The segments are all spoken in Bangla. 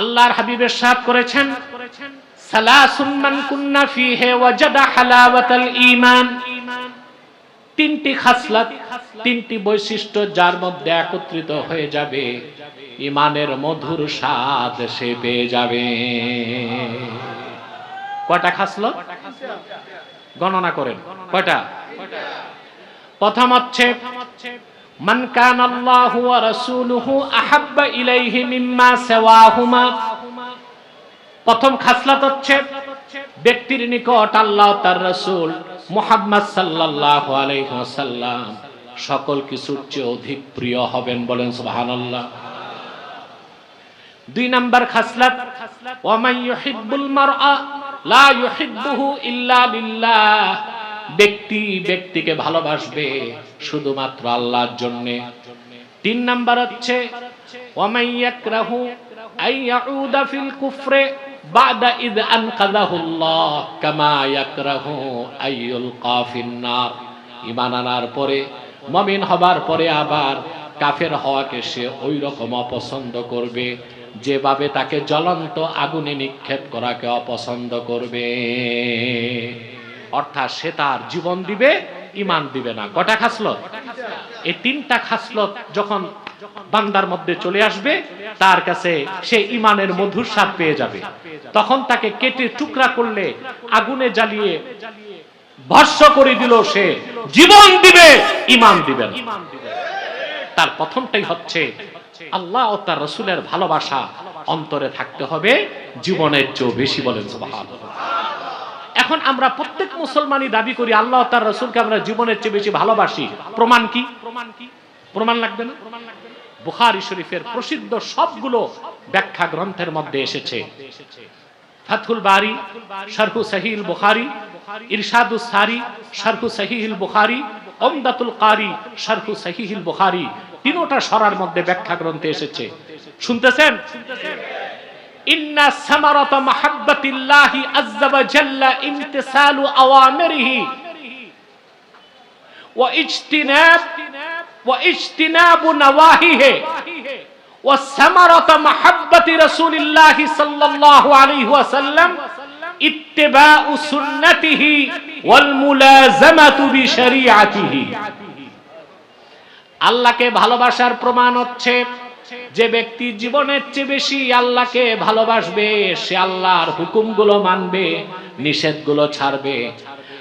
আল্লাহর হাবিবের সাথ করেছেন, সালাসুন মান কুন্না ফিহে ওয়াজাদা হালাওয়াতাল ঈমান। তিনটি খাসলাত, তিনটি বৈশিষ্ট্য যার মধ্যে একত্রিত হয়ে যাবে। ইমানের মধুর স্বাদ সে পেয়ে যাবে। কয়টা খাসলত? গণনা করেন। কয়টা? প্রথম হচ্ছে মান কান আল্লাহু ওয়া রাসূলুহু আহাব্বা ইলাইহি মিম্মা প্রথম খাসলাত হচ্ছে, ব্যক্তির নিকট আল্লাহ তার রাসূল মুহাম্মদ সাল্লাল্লাহু আলাইহি ওয়াসাল্লাম সকল কিছুর চেয়ে অধিক প্রিয় হবেন বলেন সুবহানাল্লাহ। দুই নাম্বার খাসলাত ওয়ামান ইউহিব্বুল মারআ লা ইউহিব্বুহু ইল্লা লিল্লাহ। ব্যক্তি ব্যক্তিকে ভালোবাসবে শুধুমাত্র আল্লাহর জন্য। তিন নাম্বার হচ্ছে ফিল কুফরে ইদ ঈমান আনার পরে, মুমিন হবার পরে আবার কাফের হওয়াকে সে অপছন্দ করবে, যেভাবে তাকে জ্বলন্ত আগুনে নিক্ষেপ করাকে অপছন্দ করবে। অর্থাৎ সে তার জীবন দিবে ইমান দিবে না। কটা খাসলত? এই তিনটা খাসলত যখন বান্দার মধ্যে চলে আসবে, তার কাছে সে ইমানের মধুর স্বাদ পেয়ে যাবে। তখন তাকে কেটে টুকরা করলে, আগুনে জ্বালিয়ে ভস্য করে দিল সে। জীবন দিবে ইমান দিবে না। তার প্রথমটাই হচ্ছে, আল্লাহ ও তার রসুলের ভালোবাসা অন্তরে থাকতে হবে, জীবনের চেয়েও বেশি বলেন, সুবহানাল্লাহ। এখন আমরা প্রত্যেক মুসলমানই দাবি করি, আল্লাহ তার রসুলকে আমরা জীবনের চেয়ে বেশি ভালোবাসি। প্রমাণ কি? প্রমাণ কি প্রমাণ লাগবে না? বুখারী শরীফের প্রসিদ্ধ সবগুলো ব্যাখ্যা গ্রন্থের মধ্যে এসেছে। ফাথুল বারি, শারহু সহিল বুখারী ইরশাদুস সারি, শারহু সহিহিল বুখারী, ওমদাতুল কারি, শারহু সহিহিল বুখারী। তিনোটা সরার মধ্যে ব্যাখ্যা গ্রন্থে এসেছে। শুনতেছেন শুনতেছেন? ইন্না সামারাত ওয়া জাল্লা ইমতিসালু আওয়ামিরিহি ওয়া ইজতিনাব ওয়া নাওয়াহিহি ওয়া সামারাত মাহাব্বাতি সাল্লাল্লাহু আলাইহি ইত্তিবাউ সুন্নতিহি ওয়াল মুলাযামাতু বিশরিআতিহি আল্লাহকে ভালোবাসার প্রমাণ হচ্ছে যে ব্যক্তি জীবনের চেয়ে বেশি আল্লাহকে ভালোবাসবে, সে আল্লাহর হুকুমগুলো মানবে, নিষেধগুলো ছাড়বে।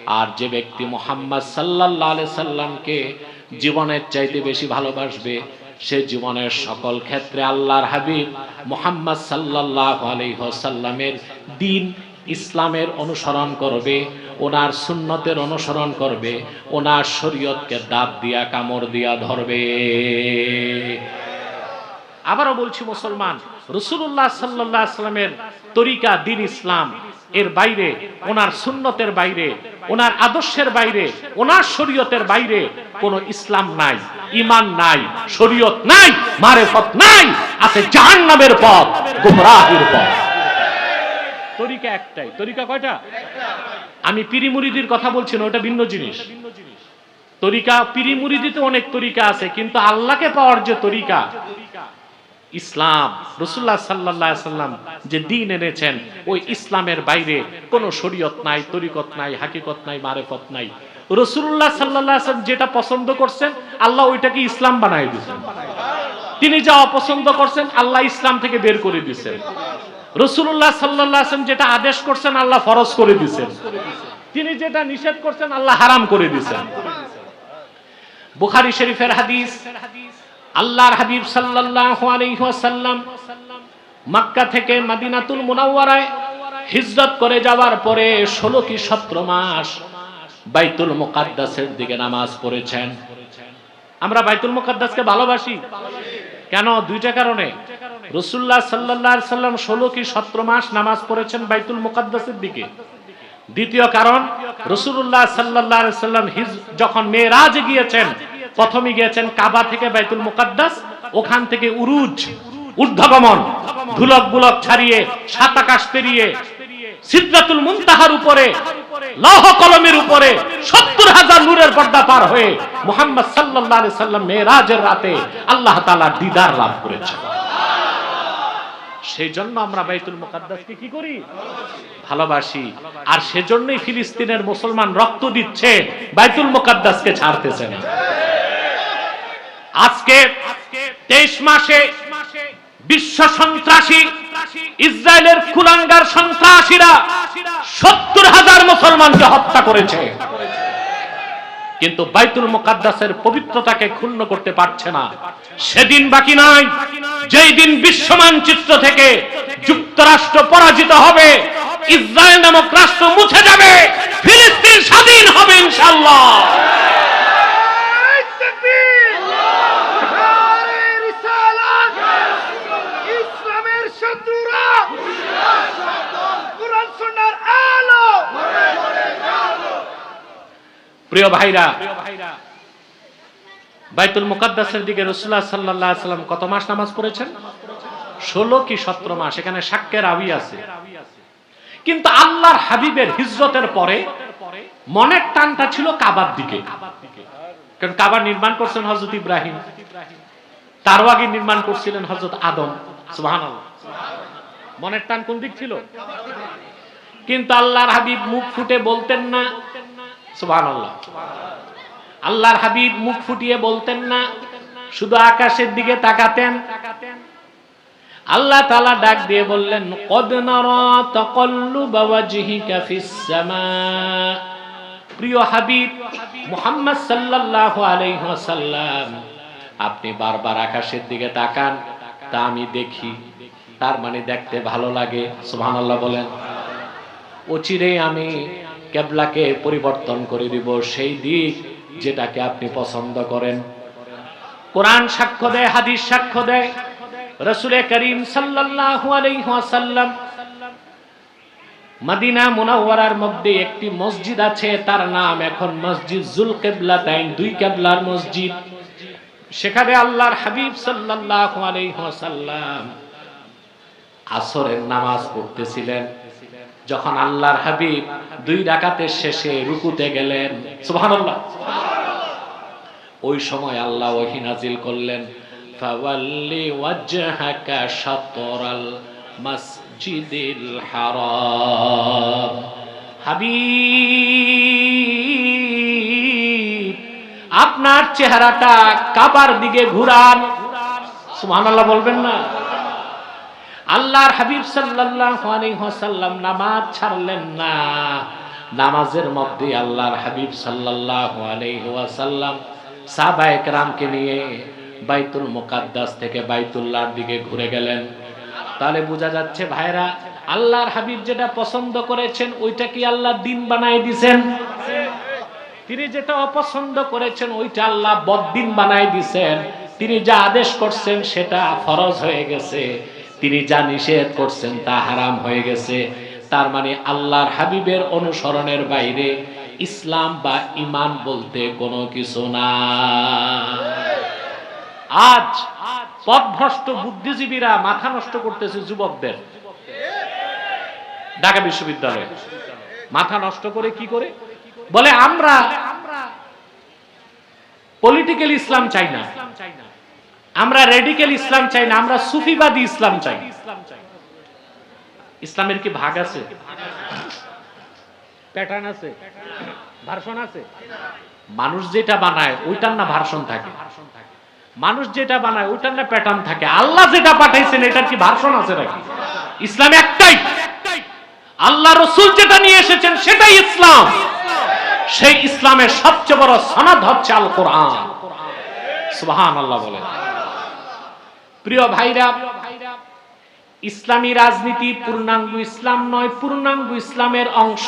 আর যে ব্যক্তি মোহাম্মদ সাল্লাল্লাহু আলাইহি সাল্লামকে জীবনের চাইতে বেশি ভালোবাসবে, সে জীবনের সকল ক্ষেত্রে আল্লাহর হাবিব মোহাম্মদ সাল্লাল্লাহু আলাইহি সাল্লামের দিন ইসলামের অনুসরণ করবে, ওনার সুন্নতের অনুসরণ করবে, ওনার শরীয়তকে দাঁত দিয়া কামড় দিয়া ধরবে। আবারও বলছি মুসলমান রসুল্লাহ সাল্লাহ সাল্লামের তরিকা দিন ইসলাম, এর বাইরে, ওনার সুন্নতের বাইরে, ওনার আদর্শের বাইরে, ওনার শরীয়তের বাইরে কোন ইসলাম নাই ইমান নাই, শরীয়ত নাই, মারেফত নাই, আছে জাহান্নামের পথ, গুমরাহির পথ। তরিকা একটাই, তরিকা কয়টা? আমি পিরি মুরিদির কথা বলছি না, ওটা ভিন্ন জিনিস। তরিকা পিরি মুরিদিতে অনেক তরিকা আছে, কিন্তু আল্লাহকে পাওয়ার যে তরিকা ইসলাম রসুল্লাহ সাল্লাহ সাল্লাম যে দিন এনেছেন, ওই ইসলামের বাইরে কোনো শরীয়ত নাই, তরিকত নাই, হাকিকত নাই, মারেফত নাই। রসুল্লাহ সাল্লাহ যেটা পছন্দ করছেন, আল্লাহ ওইটাকে ইসলাম বানাই দিয়েছেন। তিনি যা অপছন্দ করছেন, আল্লাহ ইসলাম থেকে বের করে দিয়েছেন। রসুল্লাহ সাল্লাহ যেটা আদেশ করছেন, আল্লাহ ফরজ করে দিয়েছেন। তিনি যেটা নিষেধ করছেন, আল্লাহ হারাম করে দিয়েছেন। বুখারি শরীফের হাদিস আল্লাহর হাবিব সাল্লাল্লাহু আলাইহি ওয়াসাল্লাম মক্কা থেকে মাদিনাতুল মুনাওয়ারায় হিজরত করে যাওয়ার পরে 16 কি 17 মাস বাইতুল মুকাদ্দাসের দিকে নামাজ পড়েছেন। আমরা বাইতুল মুকাদ্দাসকে ভালোবাসি। কেন? দুইটা কারণে। রসুল্লাহ আলাইহি সাল্লাম 16 কি 17 মাস নামাজ পড়েছেন বাইতুল মুকাদ্দাসের দিকে। দ্বিতীয় কারণ রসুল্লাহ আলাইহি সাল্লাম হিজ যখন মেয়েরাজ গিয়েছেন প্রথমে গিয়েছেন কাবা থেকে বাইতুল মুকাদ্দাস, ওখান থেকে উরুজ, ঊর্ধ্বগমন ধুলক বুলক ছাড়িয়ে, সাত আকাশ পেরিয়ে সিদ্ধাতুল মুনতাহার উপরে, লৌহ কলমের উপরে, সত্তর হাজার নূরের পর্দা পার হয়ে মোহাম্মদ সাল্লাল্লাহু আলাইহি সাল্লাম মেরাজের রাতে আল্লাহ তাআলা দিদার লাভ করেছেন। সেই জন্য আমরা বাইতুল মুকাদ্দাসকে কি করি? ভালোবাসি। আর সেজন্যই ফিলিস্তিনের মুসলমান রক্ত দিচ্ছে, বাইতুল মুকাদ্দাসকে ছাড়তেছে না। আজকে তেইশ মাসে বিশ্ব সন্ত্রাসী ইসরায়েলের কুলাঙ্গার সন্ত্রাসীরা সত্তর হাজার মুসলমানকে হত্যা করেছে। কিন্তু বাইতুল মুকাদ্দাসের পবিত্রতাকে ক্ষুণ্ণ করতে পারছে না। সেদিন বাকি নাই যেই দিন বিশ্ব মানচিত্র থেকে যুক্তরাষ্ট্র পরাজিত হবে ইসরায়েল নামক রাষ্ট্র মুছে যাবে। ফিলিস্তিন স্বাধীন হবে ইনশাআল্লাহ ইসলামের শত্রুরা কোরআন সুন্নাহর আলো প্রিয় ভাইরা, বাইতুল মুকাদ্দাসের দিকে রসুল্লাহ সাল্লাহ সাল্লাম কত মাস নামাজ পড়েছেন? ষোলো কি সতেরো মাস, এখানে সাক্ষ্যের আবি আছে। কিন্তু আল্লাহর হাবিবের হিজরতের পরে মনের টানটা ছিল কাবার দিকে। কারণ কাবার নির্মাণ করছেন হজরত ইব্রাহিম। তারও আগে নির্মাণ করছিলেন হজরত আদম। সুবহান মনের টান কোন দিক ছিল? কিন্তু আল্লাহর হাবিব মুখ ফুটে বলতেন না সুবহান আল্লাহর হাবিব মুখ ফুটিয়ে বলতেন না, শুধু আকাশের দিকে তাকাতেন। আল্লাহ তাআলা ডাক দিয়ে বললেন, কদ নারা তাকাল্লুবা ওয়াজহিকা ফিস সামা। প্রিয় হাবিব, মুহাম্মদ সাল্লাল্লাহু আলাইহি ওয়াসাল্লাম, আপনি বারবার আকাশের দিকে তাকান, তা আমি দেখি। তার মানে দেখতে ভালো লাগে, সুবহানাল্লাহ বলেন। অচিরেই আমি কেবলাকে পরিবর্তন করে দিব, সেই দিক যেটাকে আপনি পছন্দ করেন। কোরআন সাক্ষ্য দেয়, হাদিস সাক্ষ্য দেয়। রসুলে করিম ওয়াসাল্লাম মদিনা মুনাওয়ারার মধ্যে একটি মসজিদ আছে, তার নাম এখন মসজিদ জুল কেবলাতাইন দুই কেবলার মসজিদ। সেখানে আল্লাহর হাবিব সাল্লাল্লাহু আলাইহি ওয়াসাল্লাম আসরের নামাজ পড়তেছিলেন। যখন আল্লাহর হাবিব দুই রাকাতের শেষে রুকুতে গেলেন, সুবহানাল্লাহ। ওই সময় আল্লাহ ওহি নাজিল করলেন আপনার চেহারাটা কাবার দিকে ঘুরান। সুবহানাল্লাহ বলবেন না? আল্লাহর হাবিব ওয়াসাল্লাম নামাজ ছাড়লেন না। নামাজের মধ্যে আল্লাহর হাবিব ওয়াসাল্লাম সাহাবায়ে কেরামকে নিয়ে বাইতুল মুকাদ্দাস থেকে বাইতুল্লাহর দিকে ঘুরে গেলেন। তাহলে বোঝা যাচ্ছে ভাইরা, আল্লাহর হাবিব যেটা পছন্দ করেছেন, ওইটা কি আল্লাহ দিন বানাই দিছেন? তিনি যেটা অপছন্দ করেছেন, ওইটা আল্লাহ বদ্দিন বানাই দিছেন। তিনি যা আদেশ করছেন, সেটা ফরজ হয়ে গেছে। তিনি যা নিষেধ করছেন তা হারাম হয়ে গেছে। তার মানে আল্লাহর হাবিবের অনুসরণের বাইরে ইসলাম বা ইমান বলতে কোনো কিছু না। আজ পথভ্রষ্ট বুদ্ধিজীবীরা মাথা নষ্ট করতেছে যুবকদের। ঢাকা বিশ্ববিদ্যালয়ে। মাথা নষ্ট করে কি করে? বলে, আমরা পলিটিক্যাল ইসলাম চাই না। আমরা রেডিক্যাল ইসলাম চাই না, আমরা সুফিবাদী ইসলাম চাই। ইসলামের কি ভাগ আছে? প্যাটার্ন আছে? ভার্সন আছে? মানুষ যেটা বানায়, ওইটার না ভার্সন থাকে। মানুষ যেটা বানায়, ওইটার না প্যাটার্ন থাকে। আল্লাহ যেটা পাঠাইছেন, এটার কি ভার্সন আছে নাকি? ইসলাম একটাই। আল্লাহ রসুল যেটা নিয়ে এসেছেন, সেটাই ইসলাম। সেই ইসলামের সবচেয়ে বড় সনদ হচ্ছে আল কোরআন সুবহান আল্লাহ বলেন। প্রিয় ভাইরা, ইসলামী রাজনীতি পূর্ণাঙ্গ ইসলাম নয়, পূর্ণাঙ্গ ইসলামের অংশ।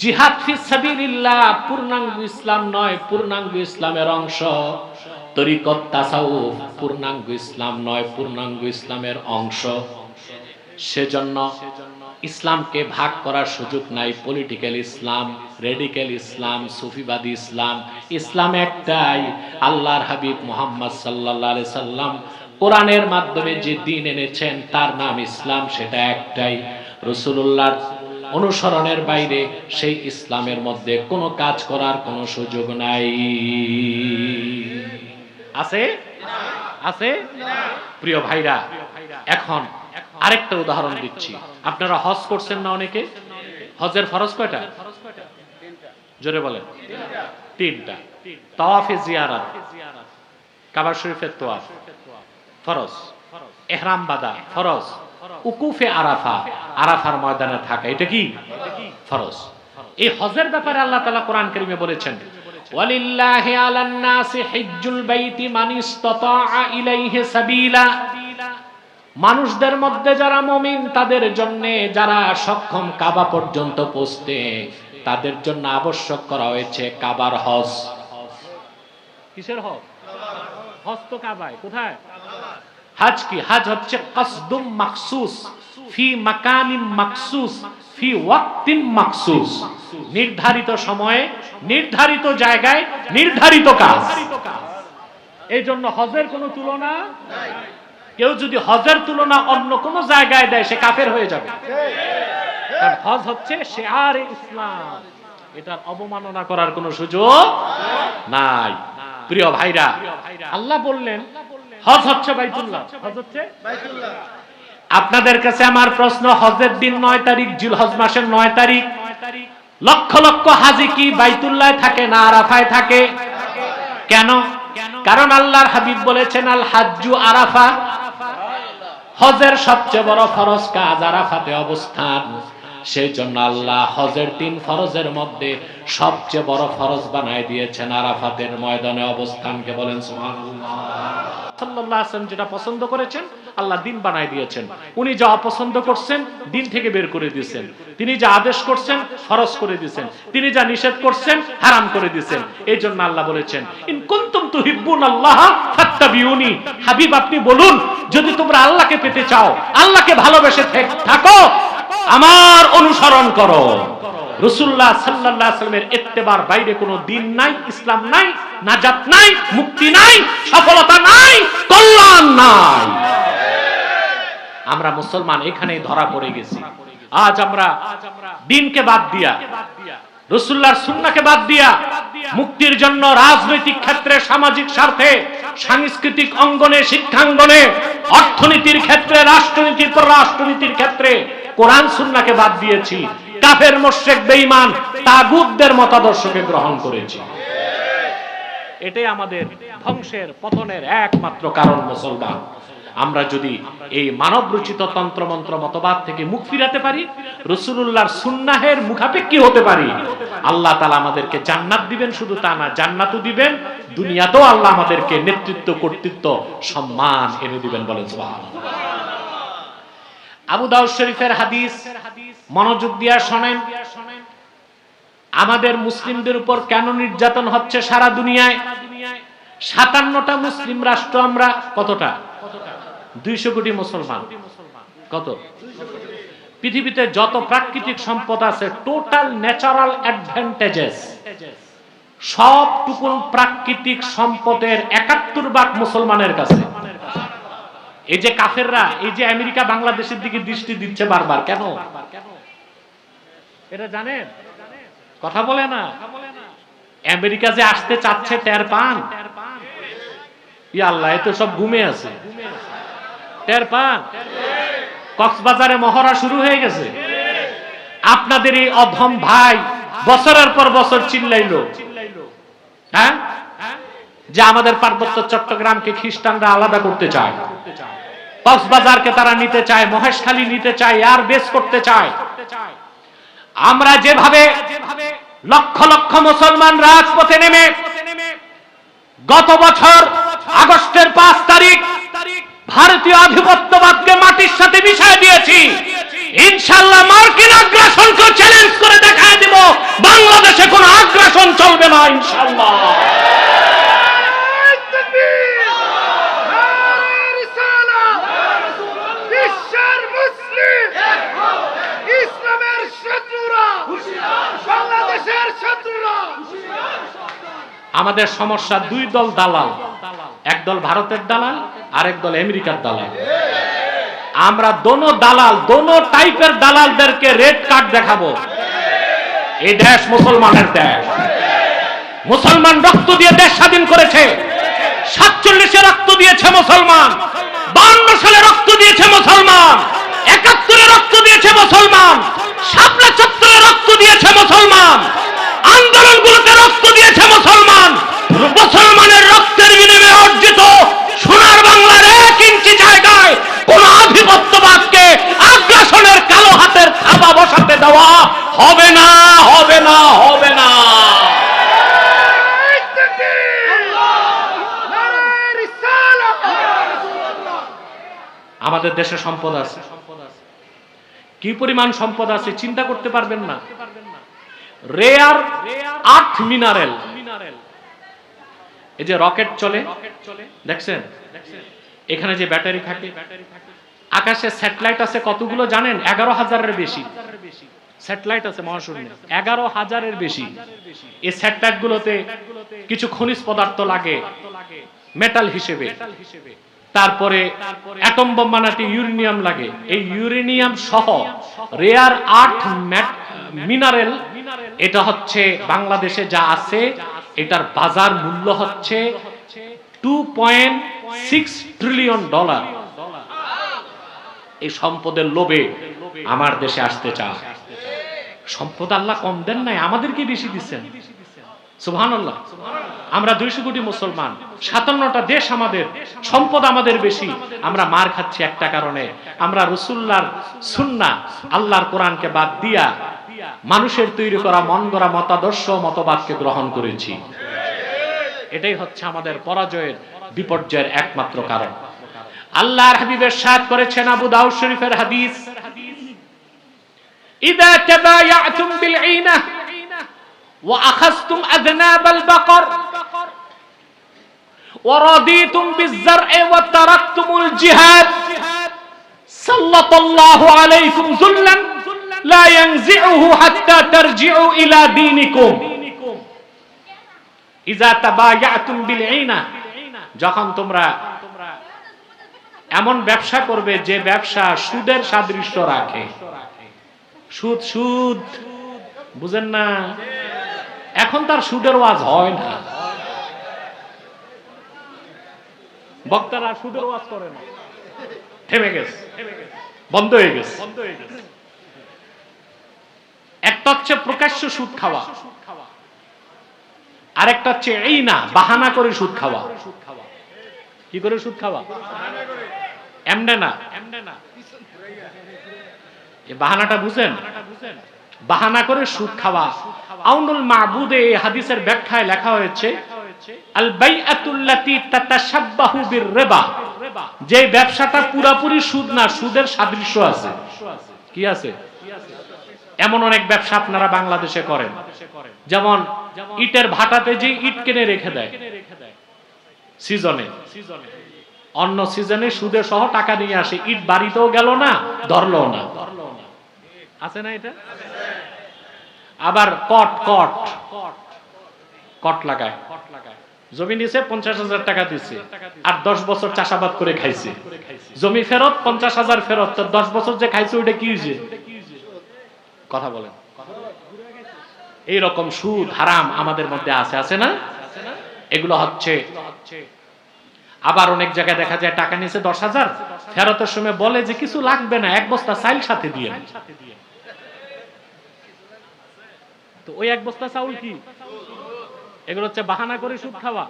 জিহাদ ফি সাবিলিল্লাহ পূর্ণাঙ্গ ইসলাম নয়, পূর্ণাঙ্গ ইসলামের অংশ। তরিকত তাসাউফ পূর্ণাঙ্গ ইসলাম নয়, পূর্ণাঙ্গ ইসলামের অংশ। সেজন্য ইসলামকে ভাগ করার সুযোগ নাই। পলিটিক্যাল ইসলাম রেডিক্যাল ইসলাম সুফিবাদী ইসলাম ইসলাম একটাই। আল্লাহর হাবিব মোহাম্মদ সাল্লাহ সাল্লাম কোরআনের মাধ্যমে যে দিন এনেছেন, তার নাম ইসলাম, সেটা একটাই। রসুল্লাহর অনুসরণের বাইরে সেই ইসলামের মধ্যে কোনো কাজ করার কোনো সুযোগ নাই। আছে? আছে? প্রিয় ভাইরা, এখন আরেকটা উদাহরণ দিচ্ছি। আপনারা হজ করছেন না অনেকে? হজের ফরজ কয়টা? জোরে বলেন। তিনটা। তাওয়াফে জিয়ারাত। কাবা শরীফের তোয়াফ ফরজ। এহরাম বাদা। ফরজ। উকুফে আরাফা। আরাফার ময়দানে থাকা। এটা কি? ফরজ। এই হজের ব্যাপারে আল্লাহ তাআলা কোরআন কারীমে বলেছেন, ওয়ালিল্লাহি আলান নাসি হিজ্জুল বাইতি মান ইসতাতাআ ইলাইহি সাবিলা। মানুষদের মধ্যে যারা মমিন, তাদের জন্য যারা সক্ষম কাবা পর্যন্ত পৌঁছতে, তাদের জন্য আবশ্যক করা হয়েছে কাবার হজ। কিসের হজ? হজ তো কাবায়, কোথায়? হাজ কি? হাজ হচ্ছে কসদুম মাকসুস ফি মাকানিম মাকসুস ফি ওয়াক্তিন মাকসুস নির্ধারিত সময়ে, নির্ধারিত জায়গায়, নির্ধারিত কাজ। এই জন্য হজের কোনো তুলনা কেউ যদি হজের তুলনা অন্য কোন জায়গায় দেয়, সে কাফের হয়ে যাবে। হজ হচ্ছে শেয়ার ইসলাম। এটার অবমাননা করার কোনো সুযোগ নাই। প্রিয় ভাইরা, আল্লাহ বললেন, হজ হচ্ছে বাইতুল্লাহ। হজ হচ্ছে আপনাদের কাছে আমার প্রশ্ন, হজের দিন নয় তারিখ জুল হজ মাসের নয় তারিখ? লক্ষ লক্ষ হাজি কি বাইতুল্লাহ থাকে না আরাফায় থাকে? কেন? কারণ আল্লাহর হাবিব বলেছেন আল হাজ্জু আরাফা। হজের সবচেয়ে বড় ফরজ কাজ আরাফাতে অবস্থান। সেই জন্য আল্লাহ হজের তিন ফরজের মধ্যে সবচেয়ে বড় ফরজ বানায় দিয়েছেন আরাফাতের ময়দানে অবস্থানকে বলেন আলাইহি যেটা পছন্দ করেছেন, আল্লাহ দিন বানায় দিয়েছেন। উনি যা অপছন্দ করছেন, দিন থেকে বের করে দিয়েছেন। তিনি যা আদেশ করছেন, ফরজ করে দিয়েছেন। তিনি যা নিষেধ করছেন, হারাম করে দিয়েছেন। এই জন্য আল্লাহ বলেছেন, ইন কুনতুম তুহিব্বুন আল্লাহ ফাত্তাবিউনি। হাবিব, আপনি বলুন, যদি তোমরা আল্লাহকে পেতে চাও, আল্লাহকে ভালোবেসে থাকো আমার অনুসরণ করো। রসুল্লাহ আলাইহি সাল্লামের ইত্তেবার বাইরে কোনো দিন নাই, ইসলাম নাই, নাজাত নাই, মুক্তি নাই, সফলতা নাই, কল্যাণ নাই। আমরা মুসলমান এখানেই ধরা পড়ে গেছি। আজ আমরা দিনকে বাদ দিয়া রসুল্লাহর সুন্নাকে বাদ দিয়া, মুক্তির জন্য রাজনৈতিক ক্ষেত্রে, সামাজিক স্বার্থে, সাংস্কৃতিক অঙ্গনে, শিক্ষাঙ্গনে, অর্থনীতির ক্ষেত্রে, রাষ্ট্রনীতির পর রাষ্ট্রনীতির ক্ষেত্রে কোরআন সুন্নাকে বাদ দিয়েছি। কাফের মোশেক বেঈমান, তাগুতদের মতাদর্শকে গ্রহণ করেছি। এটাই আমাদের ধ্বংসের, পতনের একমাত্র কারণ মুসলমান। আমরা যদি এই মানব রচিত তন্ত্রমন্ত্র মতবাদ থেকে মুখ ফিরাতে পারি রসুল্লাহর সুন্নাহের মুখাপেক্ষী হতে পারি, আল্লাহ তালা আমাদেরকে জান্নাত দিবেন শুধু তা না, জান্নাতও দিবেন, দুনিয়াতেও আল্লাহ আমাদেরকে নেতৃত্ব, কর্তৃত্ব, সম্মান এনে দিবেন বলেন সুবহানাল্লাহ। আবু দাউদ শরীফের হাদিস মনোযোগ দিয়া শোনেন। আমাদের মুসলিমদের উপর কেন নির্যাতন হচ্ছে সারা দুনিয়ায়? সাতান্নটা মুসলিম রাষ্ট্র আমরা কতটা? দুইশো কোটি মুসলমান। কত? পৃথিবীতে যত প্রাকৃতিক সম্পদ আছে টোটাল ন্যাচারাল অ্যাডভান্টেজেস সবটুকুন প্রাকৃতিক সম্পদের একাত্তর ভাগ মুসলমানের কাছে। এই যে কাফেররা, এই যে আমেরিকা বাংলাদেশের দিকে দৃষ্টি দিচ্ছে বারবার, কেন? এটা জানেন কথা বলে না। আমেরিকা যে আসতে চাচ্ছে, টের পান? আল্লাহ তো সব ঘুমে আছে। টের পান? কক্সবাজারে মহড়া শুরু হয়ে গেছে। আপনাদের এই অধম ভাই বছরের পর বছর চিল্লাইলো। হ্যাঁ? যে আমাদের পার্বত্য চট্টগ্রামকে খ্রিস্টানরা আলাদা করতে চায়। কক্সবাজারকে তারা নিতে চায়, মহেশখালী নিতে চায়, আর বেস করতে চায়। আমরা যেভাবে লক্ষ লক্ষ মুসলমান রাজপথে নেমে গত বছর আগস্টের পাঁচ তারিখ ভারতীয় আধিপত্যবাদকে মাটির সাথে মিশাই দিয়েছি। ইনশাল্লাহ মার্কিন আগ্রাসনকে চ্যালেঞ্জ করে দেখায় দিব। বাংলাদেশে কোনো আগ্রাসন চলবে না ইনশাল্লাহ বিশ্বের মুসলিম ইসলামের শত্রুরা বাংলাদেশের শত্রুরা আমাদের সমস্যা দুই দল দালাল। এক দল ভারতের দালাল, আরেক দল আমেরিকার দালাল। আমরা দোনো দালাল, দোনো টাইপের দালালদেরকে রেড কার্ড দেখাবো। এই দেশ মুসলমানের দেশ। মুসলমান রক্ত দিয়ে দেশ স্বাধীন করেছে। সাতচল্লিশে রক্ত দিয়েছে মুসলমান। বান্ন সালে রক্ত দিয়েছে মুসলমান। একাত্তরে রক্ত দিয়েছে মুসলমান। শাপলা চত্বরে রক্ত দিয়েছে মুসলমান। রক্ত দিয়েছে মুসলমান। মুসলমানের রক্তের বিনিময়ে অর্জিত সোনার বাংলার এক ইঞ্চি জায়গায় কোন আধিপত্যবাদকে আগ্রাসনের কালো হাতের থাবা বসাতে দেওয়া হবে না হবে না হবে না! আমাদের দেশে সম্পদ আছে। কি পরিমাণ সম্পদ আছে চিন্তা করতে পারবেন না। Rare earth mineral. এই যে রকেট চলে, দেখছেন? এখানে যে ব্যাটারি থাকে, আকাশে স্যাটেলাইট আছে কতগুলো জানেন? এগারো হাজারের বেশি। স্যাটেলাইট আছে মহাশূন্যে। এগারো হাজারের বেশি। এই স্যাটেলাইট গুলোতে কিছু খনিজ পদার্থ লাগে, মেটাল হিসেবে। তারপরে অ্যাটম বোম বানাতে ইউরেনিয়াম লাগে। এই ইউরেনিয়াম সহ রেয়ার আর্থ মিনারেল এটা হচ্ছে বাংলাদেশে যা আছে, এটার বাজার মূল্য হচ্ছে টু ট্রিলিয়ন ডলার এই সম্পদের লোভে আমার দেশে আসতে চায়। সম্পদ আল্লাহ কম দেন নাই, আমাদেরকে বেশি দিচ্ছেন। সুবহানাল্লাহ। আমরা দুইশো কোটি মুসলমান, সাতান্নটা দেশ আমাদের, সম্পদ আমাদের বেশি। আমরা মার খাচ্ছি একটা কারণে। আমরা রসুল্লার সুন্না আল্লাহর কোরআনকে বাদ দিয়া মানুষের তৈরি করা মন গড়া মতাদর্শ মতবাদকে গ্রহণ করেছি। এটাই হচ্ছে আমাদের পরাজয়ের বিপর্যয়ের একমাত্র কারণ। আল্লাহর হাবিবের সাথ করেছেন আবু দাউ শরীফের হাদিস। ইদা তাবায়াতুম বিল ওয়া বাকর ওয়া রাদিতুম ওয়া জিহাদ আলাইকুম যুল্লান যখন তোমরা এমন ব্যবসা করবে যে ব্যবসা সুদের সাদৃশ্য রাখে। সুদ সুদ। বুঝেন না? এখন তার সুদের ওয়াজ হয় না। বক্তারা সুদের ওয়াজ করে না। থেমে গেছে বন্ধ হয়ে গেছে। বন্ধ হয়ে গেছে। একটা হচ্ছে প্রকাশ্য সুদ খাওয়া, আরেকটা হচ্ছে এই না বাহানা করে সুদ খাওয়া। কি করে সুদ খাওয়া? এমনে না। বাহানাটা বুঝেন? বাহানা করে সুদ খাওয়া। আউনুল মাহবুদে এই হাদিসের ব্যাখ্যায় লেখা হয়েছে যে ব্যবসাটা পুরাপুরি সুদ না, সুদের সাদৃশ্য আছে। কি আছে? এমন অনেক ব্যবসা আপনারা বাংলাদেশে করেন। যেমন ইটের ভাটাতে যে ইট কিনে রেখে দেয়। সিজনে। অন্য সিজনে সুদে সহ টাকা নিয়ে আসে। ইট বাড়িতেও গেল না ধরলো না। আছে না এটা? আবার কট কট। কট লাগায়। জমি নিছে পঞ্চাশ হাজার টাকা দিছে। আর দশ বছর চাষাবাদ করে খাইছে। জমি ফেরত পঞ্চাশ হাজার ফেরত। দশ বছর যে খাইছে, ওইটা কি হয়েছে কথা বলেন। এইরকম সুদ হারাম আমাদের মধ্যে আছে আছে না? এগুলো হচ্ছে, আবার অনেক জায়গায় দেখা যায় টাকা নিছে দশ হাজার, ফেরতের সময় বলে যে কিছু লাগবে না, এক বস্তা চাইল সাথে দিয়ে তো ওই এক বস্তা চাউল কি? এগুলো হচ্ছে বাহানা করে সুদ খাওয়া।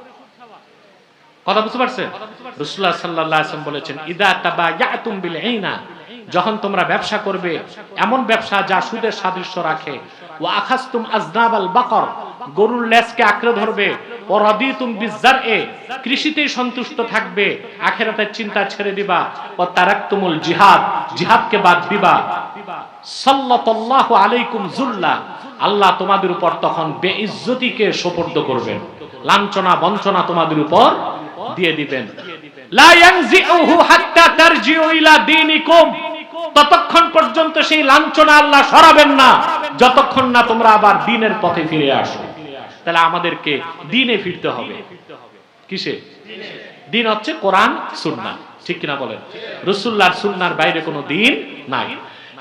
কথা বুঝতে পারছেন? রসুল্লাহ সাল্লাহ বলেছেন, ইদা তাবা ইয়াতুম বিল এইনা যখন তোমরা ব্যবসা করবে, এমন ব্যবসা যা সুদের সাদৃশ্য রাখে। ও আখাস্তুম আজনাবাল বাকর, গরুর লেজকে আঁকড়ে ধরবে। বিজ্জার এ কৃষিতেই সন্তুষ্ট থাকবে। আখেরাতের চিন্তা ছেড়ে দিবা। ও জিহাদ, জিহাদকে বাদ দিবা। আলাইকুম জুল্লা আল্লাহ তোমাদের উপর তখন বেইজ্জতিকে সোপর্দ করবেন। লাঞ্ছনা, বঞ্চনা তোমাদের উপর দিয়ে দিবেন। লা ইয়ানজিউহু হাত্তা তারজিউ ইলা ততক্ষণ পর্যন্ত সেই লাঞ্ছনা আল্লাহ সরাবেন না যতক্ষণ না তোমরা আবার দিনের পথে ফিরে আসো তাহলে আমাদেরকে দিনে ফিরতে হবে কিসে দিন হচ্ছে কোরআন সুন্নাহ ঠিক কিনা বলেন রসুল্লাহর সুন্নার বাইরে কোনো দিন নাই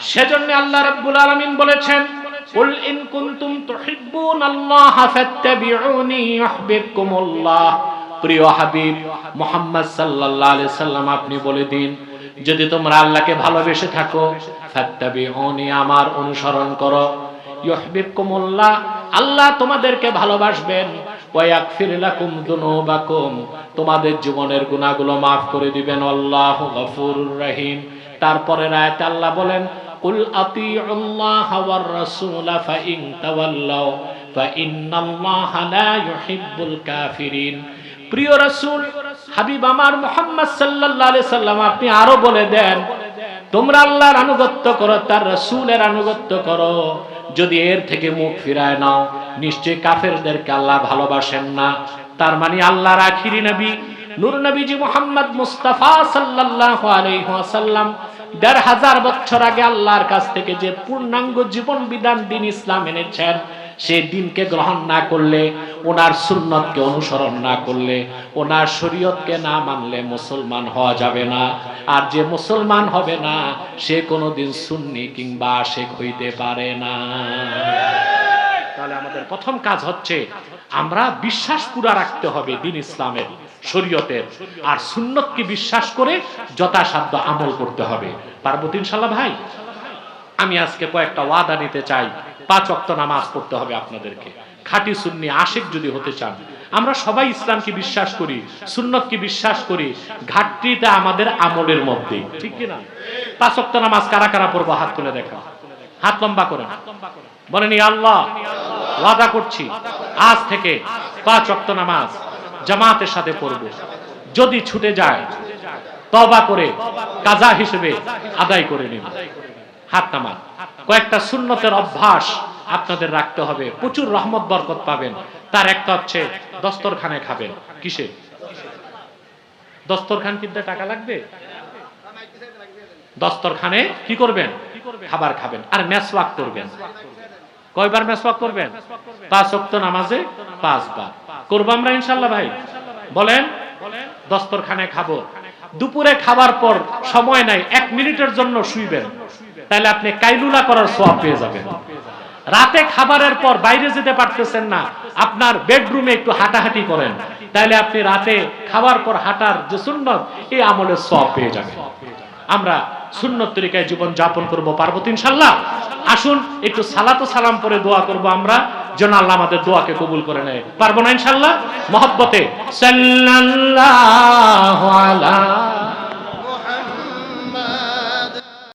সেজন্য আল্লাহ রাব্বুল আলামিন বলেছেন قل إن كنتم تحبون الله فاتبعوني يحببكم الله প্রিয় হাবিব মোহাম্মদ সাল্লাল্লাহু আলাইহি সাল্লাম আপনি বলে দিন যদি তোমরা আল্লাহকে ভালোবেসে থাকো আমার অনুসরণ করো। ইউহিব্বুকুমুল্লাহ আল্লাহ তোমাদেরকে ভালোবাসবেন। তোমাদের জীবনের গুনাহগুলো maaf করে দিবেন। আল্লাহ গফুরুর রহিম। তারপরে আয়াতে আল্লাহ বলেন, কুল আতিউল্লাহ ওয়ার রাসূল ফাইন তাওয়াল্লাউ, ফাইন্নাল্লাহা লা ইউহিব্বুল কাফিরিন। প্রিয় রাসূল হাবিব আমার মুহাম্মদ আলাইহি সাল্লাম, আপনি আরও বলে দেন, তোমরা আল্লাহর আনুগত্য করো, তার রাসূলের আনুগত্য করো। যদি এর থেকে মুখ ফিরায় নাও, নিশ্চয় কাফেরদেরকে আল্লাহ ভালোবাসেন না। তার মানে আল্লাহর আখিরি নবী, নূর নবীজি মোহাম্মদ মুস্তাফা সাল্লাল্লাহু আলাইহি ওয়াসাল্লাম, দেড় হাজার বছর আগে আল্লাহর কাছ থেকে যে পূর্ণাঙ্গ জীবন বিধান দিন ইসলাম এনেছেন সেই দিনকে গ্রহণ না করলে, ওনার সুন্নতকে অনুসরণ না করলে, ওনার শরীয়তকে না মানলে মুসলমান হওয়া যাবে না। আর যে মুসলমান হবে না, সে কোনো দিন সুন্নি কিংবা আশেক হইতে পারে না। তাহলে আমাদের প্রথম কাজ হচ্ছে, আমরা বিশ্বাস পুরা রাখতে হবে দিন ইসলামের, শরীয়তের। আর সুন্নতকে বিশ্বাস করে যথাসাধ্য আমল করতে হবে। পার্বতী ইনশাল্লাহ ভাই? আমি আজকে কয়েকটা ওয়াদা নিতে চাই। পাঁচ অক্ত নামাজ পড়তে হবে আপনাদেরকে। খাঁটি সুন্নি আশেক যদি হতে চান, আমরা সবাই ইসলামকে বিশ্বাস করি, সুন্নতকে বিশ্বাস করি, ঘাটতিটা আমাদের আমলের মধ্যে, ঠিক কি না পাঁচ অক্ত নামাজ কারা কারা পড়ব? হাত তুলে দেখা। হাত লম্বা করেন। বলেন, "ইয়া আল্লাহ, ওয়াদা করছি, আজ থেকে পাঁচ অক্ত নামাজ জামাতের সাথে পড়ব। যদি ছুটে যায় তবা করে কাজা হিসেবে আদায় করে নিন হাত নামান কয়েকটা সুন্নতের অভ্যাস আপনাদের রাখতে হবে। প্রচুর রহমত, বরকত পাবেন। তার একটা হচ্ছে দস্তরখানে খাবেন। কিসে? দস্তরখান কিনতে টাকা লাগবে? দস্তরখানে কি করবেন? খাবার খাবেন। আর মেসওয়াক করবেন। কয়বার মেসওয়াক করবেন? পাঁচ ওয়াক্ত নামাজে পাঁচবার। করব আমরা ইনশাল্লাহ ভাই। বলেন, দস্তরখানে খাব। দুপুরে খাবার পর সময় নাই, এক মিনিটের জন্য শুইবেন। তাহলে আপনি কাইলুলা করার সোয়াব পেয়ে যাবেন। রাতে খাবারের পর বাইরে যেতে পারতেছেন না, আপনার বেডরুমে একটু হাঁটাহাঁটি করেন। তাহলে আপনি রাতে খাবার পর হাঁটার যে সুন্নত, এই আমলের সব পেয়ে যাবেন। আমরা সুন্নত তরিকায় জীবন যাপন করব পার্বত ইনশাল্লাহ? আসুন, একটু সালাতো সালাম পরে দোয়া করব আমরা, যেন আল্লাহ আমাদের দোয়াকে কবুল করে নেয়। পারব না ইনশাল্লাহ? মহব্বতে। সাল্লাল্লাহু আলা